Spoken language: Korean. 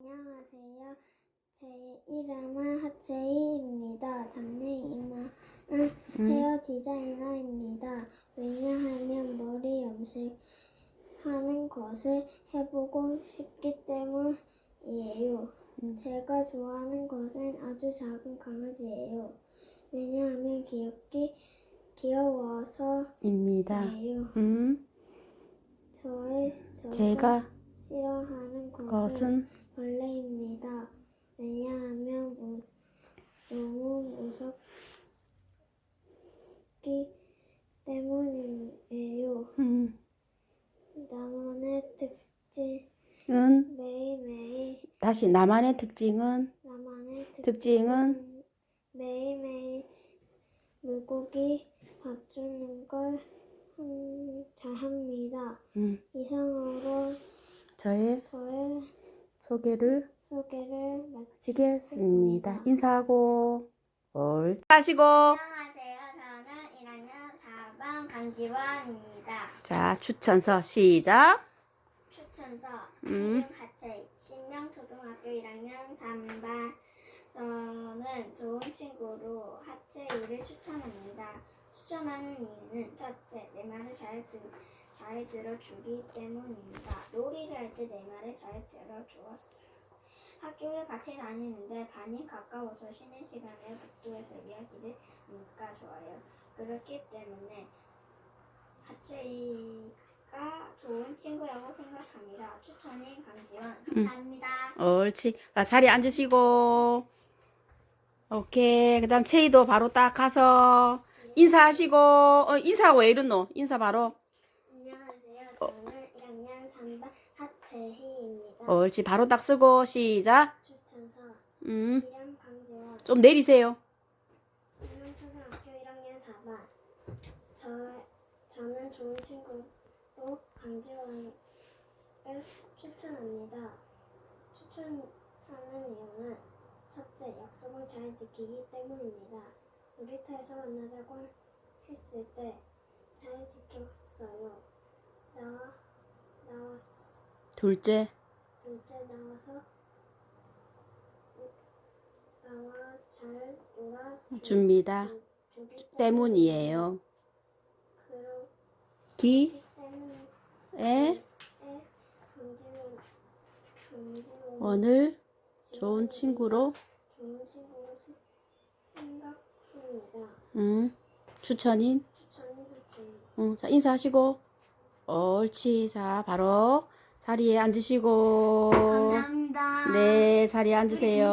안녕하세요. 제 이름은 하채이입니다. 장래희망은 헤어 디자이너입니다. 왜냐하면 머리 염색하는 것을 해보고 싶기 때문이에요. 제가 좋아하는 것은 아주 작은 강아지예요. 왜냐하면 귀엽기 귀여워서예요. 입니다. 음, 저의 제가 싫어하는 것은 것은 벌레입니다. 왜냐하면 무, 너무 무섭기 때문이에요. 음, 나만의 특징은 은 매일매일 다시 나만의 특징은 나만의 특징은 매일매일 물고기 봐주는 걸 음, 잘합니다. 음, 이상으로 저의 저의 소개를 소개를 마치겠습니다. 인사하고 올 하시고 안녕하세요. 저는 1학년 4반 강지원입니다. 자 추천서 시작. 추천서 음. 이름 하채 신명 초등학교 1학년 3반 저는 좋은 친구로 하채이를 추천합니다. 추천하는 이유는 첫째 내 말을 잘, 들, 잘 들어주기 때문입니다. 놀이를 할 때 내 말을 잘 들어주었어요. 학교를 같이 다니는데 반이 가까워서 쉬는 시간에 복도에서 이야기를 하니까 좋아요. 그렇기 때문에 하채이가 좋은 친구라고 생각합니다. 추천인 강지원 감사합니다. 옳지. 자 자리 앉으시고 오케이. 그 다음 체이도 바로 딱 가서 인사하시고 어, 인사하고 왜 이러노? 인사 바로. 안녕하세요. 저는 1학년 3반 하채희입니다. 옳지. 바로 딱 쓰고 시작. 추천서 음. 이름 좀 내리세요. 신명초등학교 1학년 4반 저, 저는 좋은 친구로 강지원을 추천합니다. 추천하는 이유는 첫째, 약속을 잘 지키기 때문입니다. 놀이터에서 만나자고 했을 때 잘 지켰어요. 나와, 나왔, 둘째. 둘째 나와서 나와 잘 놀아 줍니다. 때문이에요. 그렇기? 기, 때문에 에, 원을 좋은 친구로, 좋은 친구로 세- 생각합니다. 음, 추천인, 같이 음, 자, 인사하시고, 옳지. 자, 바로 자리에 앉으시고, 감사합니다. 네, 자리에 앉으세요.